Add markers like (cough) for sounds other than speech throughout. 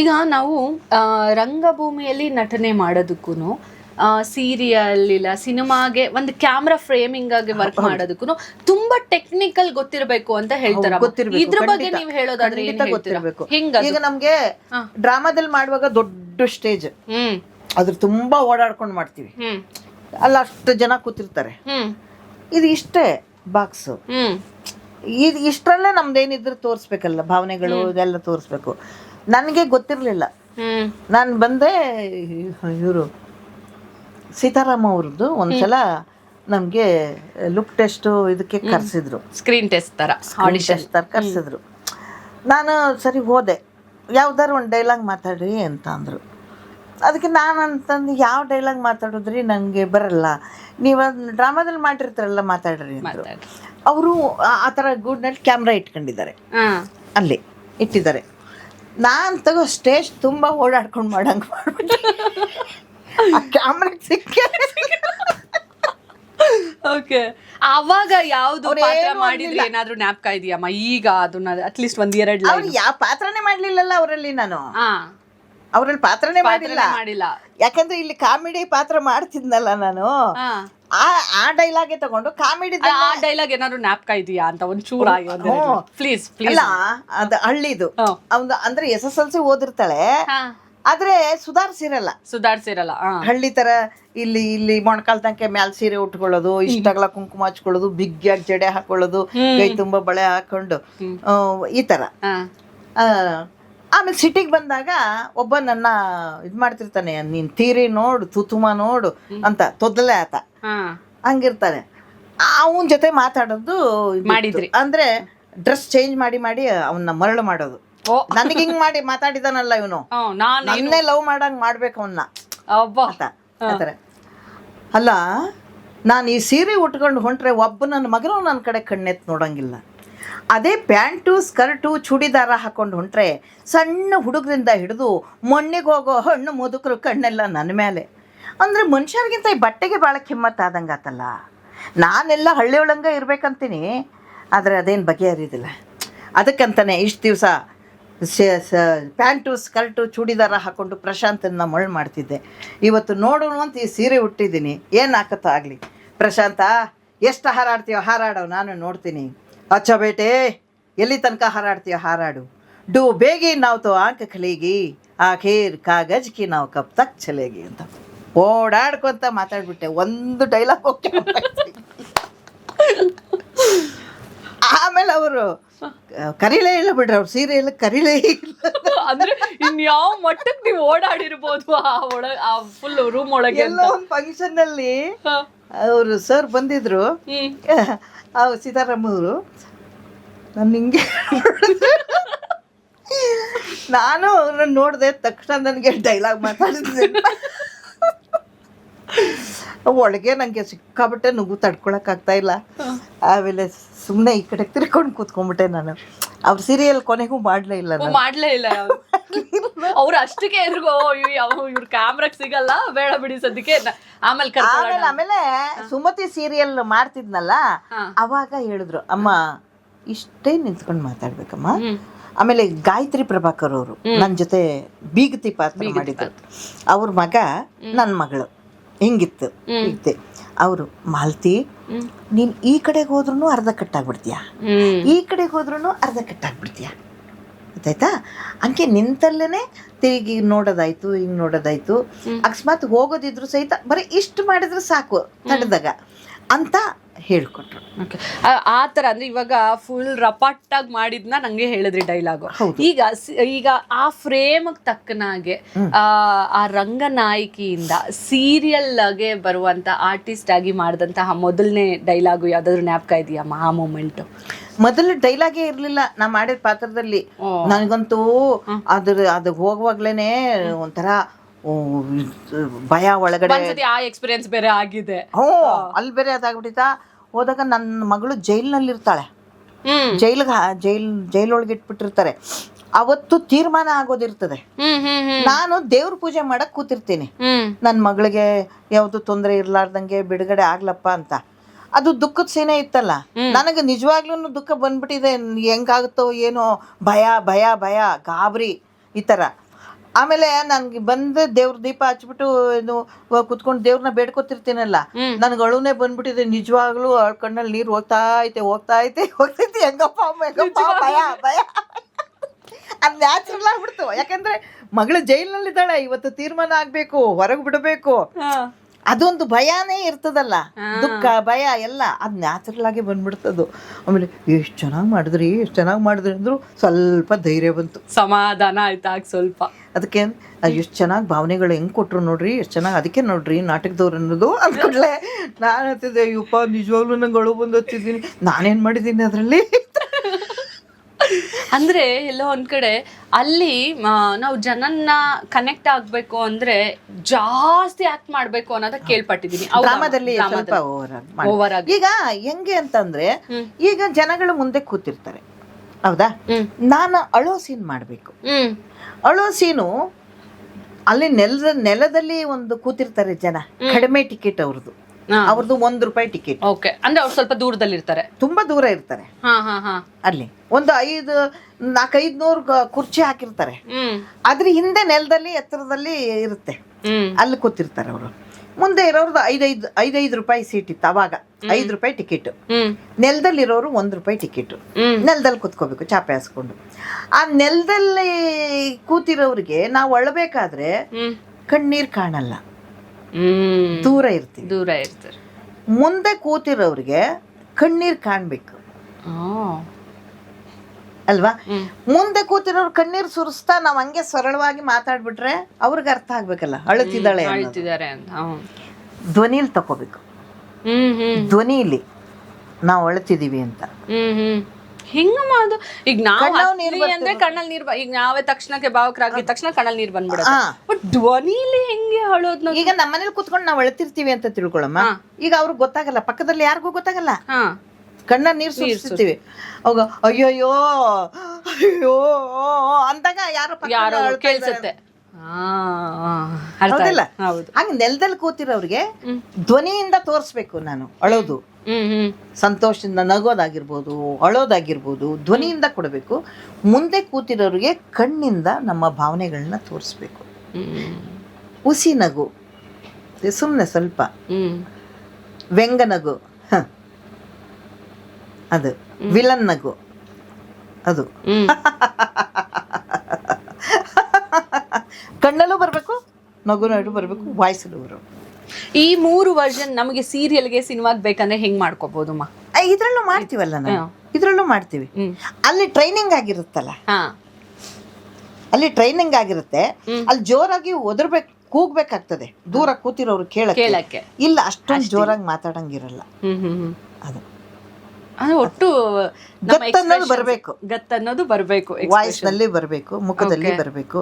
ಈಗ ನಾವು ರಂಗಭೂಮಿಯಲ್ಲಿ ನಟನೆ ಮಾಡೋದಕ್ಕೂ ಸೀರಿಯಲ್ ಇಲ್ಲ ಸಿನಿಮಾಗೆ ಒಂದು ಕ್ಯಾಮ್ರಾ ಫ್ರೇಮಿಂಗ್ ಆಗಿ ವರ್ಕ್ ಮಾಡೋದಕ್ಕೂ ತುಂಬಾ ಟೆಕ್ನಿಕಲ್ ಗೊತ್ತಿರಬೇಕು ಅಂತ ಹೇಳ್ತಾರೆ ಇದ್ರ ಬಗ್ಗೆ. ನೀವು ಹೇಳೋದಾದ್ರೆ ಗೊತ್ತಿರಬೇಕು. ಈಗ ನಮ್ಗೆ ಡ್ರಾಮಾದಲ್ಲಿ ಮಾಡುವಾಗ ದೊಡ್ಡ ಸ್ಟೇಜ್ ಅದ್ರ ತುಂಬಾ ಓಡಾಡ್ಕೊಂಡು ಮಾಡ್ತೀವಿ. ಅಲ್ಲ ಅಷ್ಟು ಜನ ಕೂತಿರ್ತಾರೆ. ಇದು ಇಷ್ಟೇ ಬಾಕ್ಸ್ ಇದು ಇಷ್ಟರಲ್ಲೇ ನಮ್ದೇನಿದ್ರು ತೋರಿಸ್ಬೇಕಲ್ಲ ಭಾವನೆಗಳು ಇದೆಲ್ಲ ತೋರಿಸ್ಬೇಕು. ನನಗೆ ಗೊತ್ತಿರಲಿಲ್ಲ. ನಾನು ಬಂದೆ ಇವರು ಸೀತಾರಾಮ ಅವ್ರದ್ದು ಒಂದ್ಸಲ ನಮಗೆ ಲುಕ್ ಟೆಸ್ಟ್ ಇದಕ್ಕೆ ಕರೆಸಿದ್ರು. ಸ್ಕ್ರೀನ್ ಟೆಸ್ಟ್ ತರ ಆಡಿಷನ್ ಟೆಸ್ಟ್ ತರ ಕರೆಸಿದ್ರು. ನಾನು ಸರಿ ಹೋದೆ. ಯಾವ್ದಾರು ಒಂದು ಡೈಲಾಗ್ ಮಾತಾಡಿ ಅಂತ ಅಂದರು. ಅದಕ್ಕೆ ನಾನು ಅಂತಂದು ಯಾವ ಡೈಲಾಗ್ ಮಾತಾಡಿದ್ರಿ? ನನಗೆ ಬರಲ್ಲ. ನೀವು ಡ್ರಾಮಾದಲ್ಲಿ ಮಾಡಿರ್ತಾರಲ್ಲ ಮಾತಾಡ್ರಿ ಅವರು ಆ ಥರ ಗೂಡ್ನಲ್ಲಿ ಕ್ಯಾಮ್ರಾ ಇಟ್ಕೊಂಡಿದ್ದಾರೆ. ಅಲ್ಲಿ ಇಟ್ಟಿದ್ದಾರೆ. ನಾನು ತಗೋ ಸ್ಟೇಜ್ ತುಂಬ ಓಡಾಡ್ಕೊಂಡು ಮಾಡಂಗೆ ಮಾಡ್ಬಿಟ್ಟು. ಆ ಕ್ಯಾಮ್ರಾ ಸಿಕ್ಕ ಓಕೆ ಅವಾಗ ಯಾವ್ದು ಪಾತ್ರ ಮಾಡಿದ್ರೆ ಏನಾದ್ರೂ ಜ್ಞಾಪಕ ಇದೆಯಮ್ಮ ಈಗ ಅದನ್ನ ಅಟ್ಲೀಸ್ಟ್ ಒಂದ್ ಎರಡ್ ಅವ್ರು ಯಾವ ಪಾತ್ರನೇ ಮಾಡ್ಲಿಲ್ಲಲ್ಲ ಅವರಲ್ಲಿ ನಾನು. ಆ ಅವರಲ್ಲಿ ಪಾತ್ರನೇ ಮಾಡಿಲ್ಲ. ಮಾಡಿಲ್ಲ. ಯಾಕಂದ್ರೆ ಇಲ್ಲಿ ಕಾಮಿಡಿ ಪಾತ್ರ ಮಾಡ್ತಿದ್ನಲ್ಲ ನಾನು. ಆ ಆ ಡೈಲಾಗೆ ತಗೊಂಡು ಕಾಮಿಡಿ ಆ ಡೈಲಾಗ್ ಏನಾದ್ರು ನ್ಯಾಪ್ಕ ಇದೆಯಾ ಅಂತ ಒಂದು ಚೂರ ಪ್ಲೀಸ್ ಪ್ಲೀಸ್ ಅಲ್ಲ ಅದು ಹಳ್ಳಿದು. ಅವ್ನು ಅಂದ್ರೆ ಎಸ್ ಎಸ್ ಎಲ್ ಸಿ ಓದಿರ್ತಾಳೆ. ಆದ್ರೆ ಸುಧಾರಿಸಿರಲ್ಲ ಸುಧಾರ್ಸಿರಲ್ಲ ಹಳ್ಳಿ ತರ ಇಲ್ಲಿ ಇಲ್ಲಿ ಮೊಣಕಾಲ್ ತನಕ ಮ್ಯಾಲ್ ಸೀರೆ ಉಟ್ಕೊಳ್ಳೋದು ಇಷ್ಟಾಗ್ಲ ಕುಂಕುಮ ಹಚ್ಕೊಳ್ಳೋದು ಬಿಗ್ಗಿಯಾಗಿ ಜಡೆ ಹಾಕೊಳ್ಳೋದು ಕೈ ತುಂಬಾ ಬಳೆ ಹಾಕೊಂಡು ಈ ತರ. ಆ, ಆಮೇಲೆ ಸಿಟಿಗೆ ಬಂದಾಗ ಒಬ್ಬ ನನ್ನ ಇದು ಮಾಡ್ತಿರ್ತಾನೆ ನೀನ್ ತೀರಿ ನೋಡು ತುತುಮ ನೋಡು ಅಂತ ತೊದಲೆ ಆತ. ಹಂಗಿರ್ತಾನೆ. ಅವನ ಜೊತೆ ಮಾತಾಡೋದು ಇದಿತ್ತು. ಮಾಡಿದ್ರಿ. ಅಂದ್ರೆ ಡ್ರೆಸ್ ಚೇಂಜ್ ಮಾಡಿ ಮಾಡಿ ಅವನ್ನ ಮರಳು ಮಾಡೋದು. ಓ. ನನಗೆ ಹಿಂಗ್ ಮಾಡಿ ಮಾತಾಡಿದಾನಲ್ಲ ಇವನು. ನಿನ್ನೇ ನಾನ್ ನನ್ನೇ ಲವ್ ಮಾಡಂಗ್ ಮಾಡ್ಬೇಕು ಅವನ್ನ ಅಂತ ಹೇಳ್ತಾರೆ ಅಲ್ಲ ನಾನು ಈ ಸೀರೆ ಉಟ್ಕೊಂಡು ಹೊಂಟ್ರೆ ಒಬ್ಬ ನನ್ನ ಮಗನೂ ನನ್ನ ಕಡೆ ಕಣ್ಣೆತ್ತು ನೋಡಂಗಿಲ್ಲ. ಅದೇ ಪ್ಯಾಂಟು, ಸ್ಕರ್ಟು, ಚೂಡಿದಾರ ಹಾಕೊಂಡು ಹೊಂಟ್ರೆ ಸಣ್ಣ ಹುಡುಗರಿಂದ ಹಿಡಿದು ಮಣ್ಣಿಗೆ ಹೋಗೋ ಹಣ್ಣು, ಮುದುಕರು ಕಣ್ಣೆಲ್ಲ ನನ್ನ ಮೇಲೆ. ಅಂದರೆ ಮನುಷ್ಯರಿಗಿಂತ ಈ ಬಟ್ಟೆಗೆ ಭಾಳ ಕಿಮ್ಮತ್ತಾದಂಗೆ ಆತಲ್ಲ ನಾನೆಲ್ಲ ಹಳ್ಳಿ ಒಳಂಗೆ ಇರ್ಬೇಕಂತೀನಿ, ಆದರೆ ಅದೇನು ಬಗೆಹರಿದಿಲ್ಲ. ಅದಕ್ಕಂತಾನೆ ಇಷ್ಟು ದಿವಸ ಪ್ಯಾಂಟು, ಸ್ಕರ್ಟು, ಚೂಡಿದಾರ ಹಾಕ್ಕೊಂಡು ಪ್ರಶಾಂತನ ಮೊಳ್ಳು ಮಾಡ್ತಿದ್ದೆ. ಇವತ್ತು ನೋಡೋಣ ಅಂತ ಈ ಸೀರೆ ಹುಟ್ಟಿದ್ದೀನಿ ಏನು ಹಾಕತ್ತೋ ಆಗಲಿ. ಪ್ರಶಾಂತ, ಎಷ್ಟು ಹಾರಾಡ್ತೀವೋ ಹಾರಾಡೋ, ನಾನು ನೋಡ್ತೀನಿ. ಅಚ್ಚ ಬೇಟೆ, ಎಲ್ಲಿ ತನಕ ಹಾರಾಡ್ತೀಯ ಹಾರಾಡು. ಡು ಬೇಗಿ ನಾವು ತೋ ಆಂಕ ಖಲೀಗಿ ಆಖೇರ್ ಕಾಗಜ್ ಕಿ ನಾವು ಕಪ್ ತಕ್ ಚಲೇಗಿ ಅಂತ. ಓಡಾಡ್ಕೊಂತ ಮಾತಾಡ್ಬಿಟ್ಟೆ, ಒಂದು ಡೈಲಾಗ್ ಹೋಗ್ತೀವಿ ಆಮೇಲೆ ಅವರು ಕರೀಲೇ ಇಲ್ಲ ಬಿಡ್ರಿ ಅವ್ರು ಸೀರೆ ಎಲ್ಲ ಕರೀಲೇ ಇಲ್ಲ. ಅಂದ್ರೆ ಇನ್ಯಾವ ಮಟ್ಟಕ್ಕೆ ನೀವು ಓಡಾಡಿರ್ಬೋದು ಆ ಒಳಗ ಆ ಫುಲ್ ರೂಮ್ ಒಳಗೆ ಎಲ್ಲೋ ಒಂದು ಫಂಕ್ಷನ್ ಅಲ್ಲಿ ಅವರು ಸರ್ ಬಂದಿದ್ರು. ಅವ್ರು ಸೀತಾರಾಮ್ ಅವರು ನಾನು ಹಿಂಗೆ ನಾನು ಅವ್ರನ್ನ ನೋಡಿದೆ ತಕ್ಷಣ ನನಗೆ ಡೈಲಾಗ್ ಮಾತಾಡಿದ್ದೆ ಒಳಗೆ ನನಗೆ ಸಿಕ್ಕಾಬಿಟ್ಟೆ ನುಗ್ಗು ತಡ್ಕೊಳಕ್ ಆಗ್ತಾ ಇಲ್ಲ. ಆಮೇಲೆ ಸುಮ್ಮನೆ ಈ ಕಡೆ ತಿರ್ಕೊಂಡು ಕೂತ್ಕೊಂಡ್ಬಿಟ್ಟೆ ನಾನು. ಅವ್ರ ಸೀರಿಯಲ್ ಕೊನೆಗೂ ಮಾಡಲೇ ಇಲ್ಲ ನಾನು. ಮಾಡ್ಲೇ ಇಲ್ಲ (laughs) ಅವ್ರು ಅಷ್ಟಕ್ಕೆ ಎದುರುಗೋ ಇವ್ರ ಕ್ಯಾಮ್ರಾಗ್ ಸಿಗಲ್ಲ ಬೇಡ ಬಿಡಿ ಸದ್ಯಕ್ಕೆ. ನ- ಆಮೇಲೆ ಕರ್ಕೊಳ್ಳೋಣ ಆಮೇಲೆ ಆಮೇಲೆ ಸುಮತಿ ಸೀರಿಯಲ್ ಮಾಡ್ತಿದ್ನಲ್ಲ. ಅವಾಗ ಹೇಳಿದ್ರು ಅಮ್ಮ ಇಷ್ಟೇ ನಿಂತ್ಕೊಂಡು ಮಾತಾಡ್ಬೇಕಮ್ಮ. ಆಮೇಲೆ ಗಾಯತ್ರಿ ಪ್ರಭಾಕರ್ ಅವರು ನನ್ನ ಜೊತೆ ಬೀಗತಿ ಪಾತ್ರ ಮಾಡಿದ್ರು ಅವ್ರ ಮಗ ನನ್ನ ಮಗಳು. ಹಿಂಗಿತ್ತು ಇತ್ತೆ ಅವರು ಮಾಲ್ತಿ. ನೀನ್ ಈ ಕಡೆಗೆ ಹೋದ್ರೂ ಅರ್ಧ ಕಟ್ಟಾಗ್ಬಿಡ್ತೀಯ? ಈ ಕಡೆಗೆ ಹೋದ್ರೂ ಅರ್ಧ ಕಟ್ಟಾಗ್ಬಿಡ್ತೀಯ? ಗೊತ್ತಾಯ್ತಾ? ಹಂಗೆ ನಿಂತಲ್ಲೇನೆ ತಿರುಗಿ ನೋಡೋದಾಯ್ತು ಹಿಂಗ್ ನೋಡೋದಾಯ್ತು. ಅಕಸ್ಮಾತ್ ಹೋಗೋದಿದ್ರು ಸಹಿತ ಬರೀ ಇಷ್ಟು ಮಾಡಿದ್ರೆ ಸಾಕು ತಡೆದಾಗ. ಅಂತ ಹೇಳ್ಕೊಟ್ರು. ಆ- ತರ ಅಂದ್ರೆ ಇವಾಗ ಫುಲ್ ರಪಟ್ಟಾಗಿ ಮಾಡಿದ್ನ ನಂಗೆ ಹೇಳಿದ್ರಿ ಡೈಲಾಗು ಈಗ ಈಗ ಆ ಫ್ರೇಮ್ ತಕ್ಕನಾಗೆ ಆ ಆ ರಂಗನಾಯಕಿಯಿಂದ ಸೀರಿಯಲ್ ಆಗಿ ಬರುವಂತ ಆರ್ಟಿಸ್ಟ್ ಆಗಿ ಮಾಡಿದಂತಹ ಮೊದಲನೇ ಡೈಲಾಗು ಯಾವ್ದಾದ್ರು ಜ್ಞಾಪಕ ಇದೆಯಾ? ಮಹಾ ಮೂಮೆಂಟ್ ಮೊದಲು ಡೈಲಾಗೇ ಇರ್ಲಿಲ್ಲ. ನಾ ಮಾಡಿದ ಪಾತ್ರದಲ್ಲಿ. ನನಗಂತೂ ಅದ್ರ ಅದು ಹೋಗುವಾಗ್ಲೇನೆ ಒಂಥರ ಭಯ ಒಳಗಡೆ ಆ ಎಕ್ಸ್ಪೀರಿಯನ್ಸ್ ಬೇರೆ ಆಗಿದೆ. ಹ್ಞೂ ಅಲ್ಲಿ ಬೇರೆ ಅದಾಗ್ಬಿಟ್ಟಿತ್ತ? ಹೋದಾಗ ನನ್ನ ಮಗಳು ಜೈಲ್ನಲ್ಲಿ ಇರ್ತಾಳೆ ಹ್ಮ್. ಜೈಲ್ಗೆ ಜೈಲ್ ಜೈಲೊಳಗೆ ಇಟ್ಬಿಟ್ಟಿರ್ತಾರೆ. ಅವತ್ತು ತೀರ್ಮಾನ ಆಗೋದಿರ್ತದೆ. ನಾನು ದೇವ್ರ ಪೂಜೆ ಮಾಡಕ್ ಕೂತಿರ್ತೀನಿ. ನನ್ ನನ್ನ ಮಗಳಿಗೆ ಯಾವುದು ತೊಂದರೆ ಇರ್ಲಾರ್ದಂಗೆ ಬಿಡುಗಡೆ ಆಗ್ಲಪ್ಪ ಅಂತ. ಅದು ದುಃಖದ ಸೀನೆ ಇತ್ತಲ್ಲ. ನನಗೆ ನಿಜವಾಗ್ಲೂ ದುಃಖ ಬಂದ್ಬಿಟ್ಟಿದೆ. ಹೆಂಗಾಗುತ್ತೋ ಏನೋ ಭಯ ಭಯ ಭಯ ಗಾಬರಿ ಈ ಥರ ಆಮೇಲೆ ನನ್ಗೆ ಬಂದು ದೇವ್ರ ದೀಪ ಹಚ್ಬಿಟ್ಟು ಏನು ಕುತ್ಕೊಂಡು ದೇವ್ರನ್ನ ಬೇಡ್ಕೊತಿರ್ತೀನಲ್ಲ. ನನ್ಗೆ ಅಳುನೇ ಬಂದ್ಬಿಟ್ಟಿದೆ ನಿಜವಾಗ್ಲೂ ಅಳ್ ಕಣ್ಣಲ್ಲಿ ನೀರು ಹೋಗ್ತಾ ಐತೆ ಹೋಗ್ತಾ ಐತೆ ಹೋಗ್ತೈತಿ ಹೆಂಗಪ್ಪ ಅಮ್ಮ ಹೆಂಗಪ್ಪ ಭಯ ಭಯ. ಅದು ನ್ಯಾಚುರಲ್ ಆಗ್ಬಿಡ್ತು. ಯಾಕಂದ್ರೆ ಮಗಳು ಜೈಲಿನಲ್ಲಿದ್ದಾಳೆ ಇವತ್ತು ತೀರ್ಮಾನ ಆಗ್ಬೇಕು ಹೊರಗೆ ಬಿಡಬೇಕು. ಅದೊಂದು ಭಯಾನೇ ಇರ್ತದಲ್ಲ. ದುಃಖ ಭಯ ಎಲ್ಲ ಅದು ನ್ಯಾಚುರಲ್ ಆಗಿ ಬಂದ್ಬಿಡ್ತದು ಆಮೇಲೆ ಎಷ್ಟು ಚೆನ್ನಾಗಿ ಮಾಡಿದ್ರಿ ಎಷ್ಟು ಚೆನ್ನಾಗಿ ಮಾಡಿದ್ರಿ ಅಂದ್ರು ಸ್ವಲ್ಪ ಧೈರ್ಯ ಬಂತು. ಸಮಾಧಾನ ಆಯ್ತಾ ಸ್ವಲ್ಪ. ಅದಕ್ಕೆ ಎಷ್ಟು ಚೆನ್ನಾಗಿ ಭಾವನೆಗಳು ಹೆಂಗೆ ಕೊಟ್ರು ನೋಡ್ರಿ ಎಷ್ಟು ಚೆನ್ನಾಗಿ ಅದಕ್ಕೆ ನೋಡ್ರಿ ನಾಟಕದವ್ರು ಅನ್ನೋದು ಅಂದ್ಕೊಂಡ್ಲೆ ನಾನು ಹತ್ತಿದ್ದೆ ಅಯ್ಯಪ್ಪ ನಿಜವಾಗ್ಲೂ ನಂಗೆ ಅಳು ಬಂದು ಹತ್ತಿದ್ದೀನಿ ನಾನೇನು ಮಾಡಿದ್ದೀನಿ ಅದರಲ್ಲಿ? ಅಂದ್ರೆ ಎಲ್ಲೋ ಒಂದ್ ಕಡೆ ಅಲ್ಲಿ ನಾವು ಜನನ್ನ ಕನೆಕ್ಟ್ ಆಗ್ಬೇಕು ಅಂದ್ರೆ ಜಾಸ್ತಿ ಆಕ್ಟ್ ಮಾಡ್ಬೇಕು ಅನ್ನೋದ ಕೇಳ್ಪಟ್ಟಿದೀನಿ. ಗ್ರಾಮದಲ್ಲಿ ಸ್ವಲ್ಪ ಓವರ್ ಆಗಿ. ಈಗ ಹೆಂಗೆ ಅಂತಂದ್ರೆ ಈಗ ಜನಗಳು ಮುಂದೆ ಕೂತಿರ್ತಾರೆ. ಹೌದಾ. ನಾನು ಅಳೋ ಸೀನ್ ಮಾಡಬೇಕು. ಅಳೋ ಸೀನು ಅಲ್ಲಿ ನೆಲದ ನೆಲದಲ್ಲಿ ಒಂದು ಕೂತಿರ್ತಾರೆ ಜನ. ಕಡಿಮೆ ಟಿಕೆಟ್ ಅವ್ರದ್ದು. ಅವ್ರದ್ದು ಒಂದ್ ರೂಪಾಯಿ ಟಿಕೆಟ್ ಓಕೆ ಅಂದ್ರೆ ಅವ್ರು ಸ್ವಲ್ಪ ದೂರದಲ್ಲಿ ಇರ್ತಾರೆ ತುಂಬಾ ದೂರ ಇರ್ತಾರೆ. ಹಾ ಹಾ ಹಾ. ಅಲ್ಲಿ. ಒಂದು ಐದು ನಾಲ್ಕೈದು ನೂರು ಕುರ್ಚಿ ಹಾಕಿರ್ತಾರೆ. ಹ್ಮ್. ಅದ್ರ ಹಿಂದೆ ನೆಲದಲ್ಲಿ ಎತ್ತರದಲ್ಲಿ ಇರುತ್ತೆ. ಹ್ಮ್. ಅಲ್ಲಿ ಕೂತಿರ್ತಾರೆ ಅವರು. ಮುಂದೆ ಇರೋರ್ದು ಐದೈದು ಐದೈದು ರೂಪಾಯಿ ಸೀಟ್ ಇತ್ತು ಅವಾಗ. ಐದು ರೂಪಾಯಿ ಟಿಕೆಟ್ ಹ್ಮ್. ನೆಲದಲ್ಲಿರೋರು ಒಂದ್ ರೂಪಾಯಿ ಟಿಕೆಟ್ ಹ್ಮ್. ನೆಲದಲ್ಲಿ ಕೂತ್ಕೋಬೇಕು ಚಾಪೆ ಹಾಸ್ಕೊಂಡು. ಆ ನೆಲದಲ್ಲಿ ಕೂತಿರೋರಿಗೆ ನಾವು ಅಳಬೇಕಾದ್ರೆ ಹ್ಮ್. ಕಣ್ಣೀರ್ ಕಾಣಲ್ಲ. ದೂರ ಇರ್ತೀವಿ. ದೂರ ಇರ್ತಾರೆ. ಮುಂದೆ ಕೂತಿರೋರಿಗೆ ಕಣ್ಣೀರ್ ಕಾಣ್ಬೇಕು. ಅಲ್ವಾ? ಮುಂದೆ ಕೂತಿರೋರು ಕಣ್ಣೀರ್ ಸುರಿಸ್ತಾ ನಾವ್ ಹಂಗೆ ಸರಳವಾಗಿ ಮಾತಾಡ್ಬಿಟ್ರೆ ಅವ್ರಿಗೆ ಅರ್ಥ ಆಗ್ಬೇಕಲ್ಲ ಅಳುತ್ತಿದ್ದಾಳೆ ಧ್ವನಿಲಿ ತಕೋಬೇಕು. ಧ್ವನಿಲಿ ನಾವು ಅಳುತ್ತಿದೀವಿ ಅಂತ. ಅದು ಹಿಂಗ ಮಾಡು ಈಗ ನಾವು ಅಂದ್ರೆ ಕಣ್ಣಲ್ಲಿ ನೀರ್ ಬ- ಈಗ ನಾವೇ ತಕ್ಷಣಕ್ಕೆ ಭಾವಕರಾಗಿದ ತಕ್ಷಣ ಕಣ್ಣಲ್ಲಿ ನೀರ್ ಬಂದ್ಬಿಡುತ್ತೆ. ಬಟ್ ಧ್ವನಿಲಿ ಹೆಂಗೆ ಹೇಳೋದ್ ಈಗ ನಮ್ಮ ಮನೇಲಿ ಕೂತ್ಕೊಂಡು ನಾವು ಅಳತಿರ್ತೀವಿ ಅಂತ ತಿಳ್ಕೊಳಮ್ಮ. ಈಗ ಅವ್ರಿಗೆ ಗೊತ್ತಾಗಲ್ಲ ಪಕ್ಕದಲ್ಲಿ ಯಾರಿಗೂ ಗೊತ್ತಾಗಲ್ಲ. ಹಾ. ಕಣ್ಣ ನೀರು ಸುರಿಸ್ತೀವಿ ಅವಾಗ ಅಯ್ಯೋಯ್ಯೋ ಅಯ್ಯೋ ಅಂದಾಗ ಯಾರು ಕೇಳಿಸುತ್ತೆ. ಯಾರೋ ಹೌದಿಲ್ಲ? ಹೌದು. ಹಂಗ ನೆಲದಲ್ಲಿ ಕೂತಿರೋರಿಗೆ. ಧ್ವನಿಯಿಂದ ತೋರಿಸ್ಬೇಕು ನಾನು ಅಳೋದು. ಸಂತೋಷದಿಂದ ನಗೋದಾಗಿರ್ಬೋದು ಅಳೋದಾಗಿರ್ಬೋದು ಧ್ವನಿಯಿಂದ ಕೊಡಬೇಕು. ಮುಂದೆ ಕೂತಿರೋರಿಗೆ ಕಣ್ಣಿಂದ ನಮ್ಮ ಭಾವನೆಗಳನ್ನ ತೋರಿಸ್ಬೇಕು. ಹುಸಿ ನಗು. ಸುಮ್ಮನೆ ಸ್ವಲ್ಪ. ವ್ಯಂಗ ನಗು. ಅದು. ವಿಲನ್ ನಗು. ಅದು. ಕಣ್ಣಲ್ಲೂ ಬರಬೇಕು ನಗು ನಡು ಬರಬೇಕು ವಾಯ್ಸಲ್ಲೂ ಬರಬೇಕು. ಈ ಮೂರು ವರ್ಷನ್ ನಮಗೆ ಸೀರಿಯಲ್ಗೆ ಸಿನಿಮಾಗೆ ಬೇಕಂದ್ರೆ ಹೆಂಗ್ ಮಾಡ್ಕೋಬಹುದು ಇದ್ರಲ್ಲೂ ಇದರಲ್ಲೂ ಮಾಡ್ತೀವಲ್ಲ ನಾವು? ಇದ್ರಲ್ಲೂ ಮಾಡ್ತೀವಿ. ಅಲ್ಲಿ ಟ್ರೈನಿಂಗ್ ಆಗಿರುತ್ತಲ್ಲ? ಅಲ್ಲಿ ಟ್ರೈನಿಂಗ್ ಆಗಿರುತ್ತೆ. ಅಲ್ಲಿ ಜೋರಾಗಿ ಒದರ್ಬೇಕು ಕೂಗ್ಬೇಕಾಗ್ತದೆ. ದೂರ ಕೂತಿರೋರು ಕೇಳಕ್ಕೆ. ಇಲ್ಲ ಅಷ್ಟೊಂದು ಜೋರಾಗಿ ಮಾತಾಡಂಗಿರಲ್ಲ. ಅದು. ಒಟ್ಟು ಗತ್ತನ್ನೋದು ಬರ್ಬೇಕು. ಗತ್ ಅನ್ನೋದು ಬರಬೇಕು ವಾಯ್ಸ್ನಲ್ಲಿ ಬರಬೇಕು ಮುಖದಲ್ಲಿ. ಬರಬೇಕು.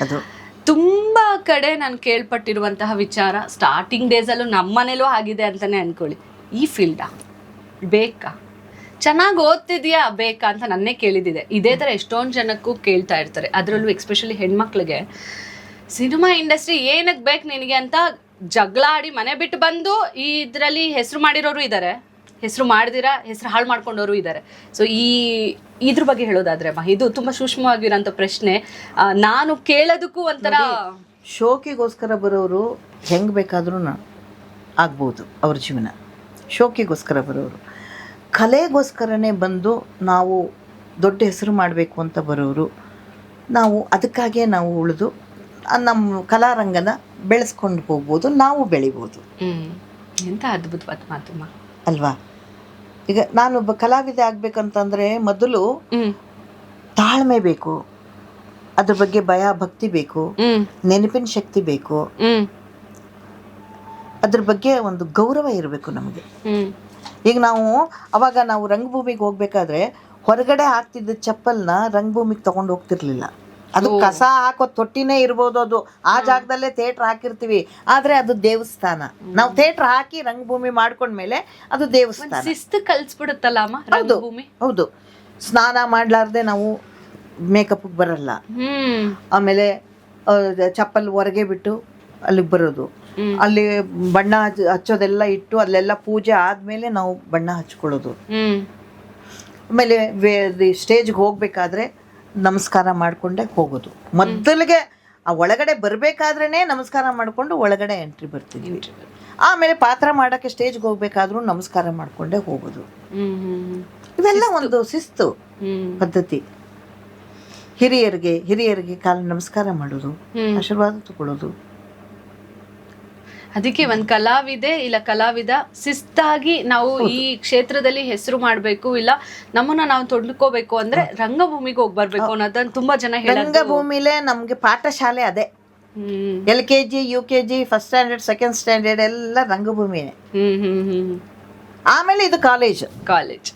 ಅದು. ತುಂಬಾ ಕಡೆ ನಾನು ಕೇಳ್ಪಟ್ಟಿರುವಂತಹ ವಿಚಾರ ಸ್ಟಾರ್ಟಿಂಗ್ ಡೇಸಲ್ಲೂ ನಮ್ಮ ಮನೇಲೂ ಆಗಿದೆ ಅಂತಲೇ ಅನ್ಕೊಳ್ಳಿ. ಈ ಫೀಲ್ಡಾ ಬೇಕಾ? ಚೆನ್ನಾಗಿ ಓದ್ತಿದ್ಯಾ? ಬೇಕಾ ಅಂತ ನನ್ನೇ ಕೇಳಿದ್ದಿದೆ ಇದೇ ಥರ ಎಷ್ಟೊಂದು ಜನಕ್ಕೂ ಕೇಳ್ತಾ ಇರ್ತಾರೆ. ಅದರಲ್ಲೂ ಎಕ್ಸ್ಪೆಷಲಿ ಹೆಣ್ಮಕ್ಳಿಗೆ ಸಿನಿಮಾ ಇಂಡಸ್ಟ್ರಿ ಏನಕ್ಕೆ ಬೇಕು ನಿನಗೆ ಅಂತ ಜಗಳ ಆಡಿ ಮನೆ ಬಿಟ್ಟು ಬಂದು ಇದರಲ್ಲಿ ಹೆಸರು ಮಾಡಿರೋರು ಇದ್ದಾರೆ ಹೆಸರು ಮಾಡಿದಿರ? ಹೆಸರು ಹಾಳು ಮಾಡ್ಕೊಂಡವರು ಇದ್ದಾರೆ ಸೊ ಈ ಇದ್ರ ಬಗ್ಗೆ ಹೇಳೋದಾದ್ರೆ ಅಮ್ಮ ಇದು ತುಂಬಾ ಸೂಕ್ಷ್ಮವಾಗಿರೋಂಥ ಪ್ರಶ್ನೆ. ಆ, ನಾನು ಕೇಳೋದಕ್ಕೂ ಒಂಥರ ಶೋಕಿಗೋಸ್ಕರ ಬರೋರು ಹೆಂಗೆ ಬೇಕಾದ್ರೂ ಆಗ್ಬೋದು ಅವ್ರ ಜೀವನ. ಶೋಕಿಗೋಸ್ಕರ ಬರೋರು. ಕಲೆಗೋಸ್ಕರನೇ ಬಂದು ನಾವು ದೊಡ್ಡ ಹೆಸರು ಮಾಡಬೇಕು ಅಂತ ಬರೋರು ನಾವು ಅದಕ್ಕಾಗೇ ನಾವು ಉಳಿದು ಆ ನಮ್ಮ ಕಲಾರಂಗನ ಬೆಳೆಸ್ಕೊಂಡು ಹೋಗ್ಬೋದು ನಾವು ಬೆಳಿಬೋದು. ಹ್ಮ್. ಎಂತ ಅದ್ಭುತವಾದ ಮಾತಮ್ಮ ಅಲ್ವಾ? ಈಗ ನಾನೊಬ್ಬ ಕಲಾವಿದ ಆಗ್ಬೇಕಂತಂದ್ರೆ ಮೊದಲು ತಾಳ್ಮೆ ಬೇಕು. ಅದ್ರ ಬಗ್ಗೆ ಭಯ ಭಕ್ತಿ ಬೇಕು. ನೆನಪಿನ ಶಕ್ತಿ ಬೇಕು. ಅದ್ರ ಬಗ್ಗೆ ಒಂದು ಗೌರವ ಇರಬೇಕು ನಮಗೆ. ಈಗ ನಾವು ಅವಾಗ ನಾವು ರಂಗಭೂಮಿಗೆ ಹೋಗ್ಬೇಕಾದ್ರೆ ಹೊರಗಡೆ ಹಾಕ್ತಿದ್ದ ಚಪ್ಪಲ್ನ ರಂಗಭೂಮಿಗೆ ತಗೊಂಡು ಹೋಗ್ತಿರ್ಲಿಲ್ಲ. ಅದು ಕಸ ಹಾಕೋ ತೊಟ್ಟಿನೇ ಇರ್ಬೋದು ಅದು. ಆ ಜಾಗದಲ್ಲೇ ಥಿಯೇಟರ್ ಹಾಕಿರ್ತೀವಿ. ಆದ್ರೆ ಅದು ದೇವಸ್ಥಾನ. ನಾವು ಥಿಯೇಟರ್ ಹಾಕಿ ರಂಗಭೂಮಿ ಮಾಡ್ಕೊಂಡ್ಮೇಲೆ ಅದು ದೇವಸ್ಥಾನ. ಶಿಸ್ತು ಕಲ್ಸ್ಬಿಡುತ್ತಲ್ಲ ಅಮ್ಮ ಹೌದು ರಂಗಭೂಮಿ? ಹೌದು. ಸ್ನಾನ ಮಾಡ್ಲಾರ್ದೆ ನಾವು ಮೇಕಪ್ ಬರಲ್ಲ. ಹ್ಮ್. ಆಮೇಲೆ ಆ, ಚಪ್ಪಲ್ ಹೊರಗೆ ಬಿಟ್ಟು ಅಲ್ಲಿಗೆ ಬರೋದು. ಅಲ್ಲಿ ಬಣ್ಣ ಹಚ್ಚ- ಹಚ್ಚೋದೆಲ್ಲ ಇಟ್ಟು ಅಲ್ಲೆಲ್ಲ ಪೂಜೆ ಆದ್ಮೇಲೆ ನಾವು ಬಣ್ಣ ಹಚ್ಕೊಳ್ಳೋದು. ಹ್ಮ್. ಆಮೇಲೆ ಸ್ಟೇಜ್ಗೆ ಹೋಗ್ಬೇಕಾದ್ರೆ ನಮಸ್ಕಾರ ಮಾಡ್ಕೊಂಡೆ ಹೋಗೋದು. ಮೊದಲಿಗೆ ಆ ಒಳಗಡೆ ಬರಬೇಕಾದ್ರೇ ನಮಸ್ಕಾರ ಮಾಡಿಕೊಂಡು ಒಳಗಡೆ ಎಂಟ್ರಿ ಬರ್ತಿದ್ವಿ. ಆಮೇಲೆ ಪಾತ್ರ ಮಾಡೋಕ್ಕೆ ಸ್ಟೇಜ್ಗೆ ಹೋಗ್ಬೇಕಾದ್ರೂ ನಮಸ್ಕಾರ ಮಾಡಿಕೊಂಡೇ ಹೋಗೋದು. ಇವೆಲ್ಲ ಒಂದು ಶಿಸ್ತು ಪದ್ಧತಿ. ಹಿರಿಯರಿಗೆ ಹಿರಿಯರಿಗೆ ಕಾಲು ನಮಸ್ಕಾರ ಮಾಡೋದು ಆಶೀರ್ವಾದ ತಗೊಳ್ಳೋದು. ಅದಕ್ಕೆ ಒಂದ್ ಕಲಾವಿದೆ ಇಲ್ಲ ಕಲಾವಿದ ಶಿಸ್ತಾಗಿ ನಾವು ಈ ಕ್ಷೇತ್ರದಲ್ಲಿ ಹೆಸರು ಮಾಡ್ಬೇಕು ಇಲ್ಲ ನಮ್ಮನ್ನ ನಾವು ತೊಡ್ಕೋಬೇಕು ಅಂದ್ರೆ ರಂಗಭೂಮಿಗೆ ಹೋಗಿ ಬರ್ಬೇಕು ಅನ್ನೋದನ್ನ ತುಂಬಾ ಜನ ರಂಗಭೂಮಿಲೆ ರಂಗಭೂಮಿಲೇ ನಮಗೆ ಪಾಠಶಾಲೆ ಅದೇ. ಹ್ಮ್. L K G U K G first standard second standard ಎಲ್ಲ ರಂಗಭೂಮಿನೇ. ಹ್ಮ್ ಹ್ಮ್ ಹ್ಮ್ ಆಮೇಲೆ ಇದು ಕಾಲೇಜ್ ಕಾಲೇಜ್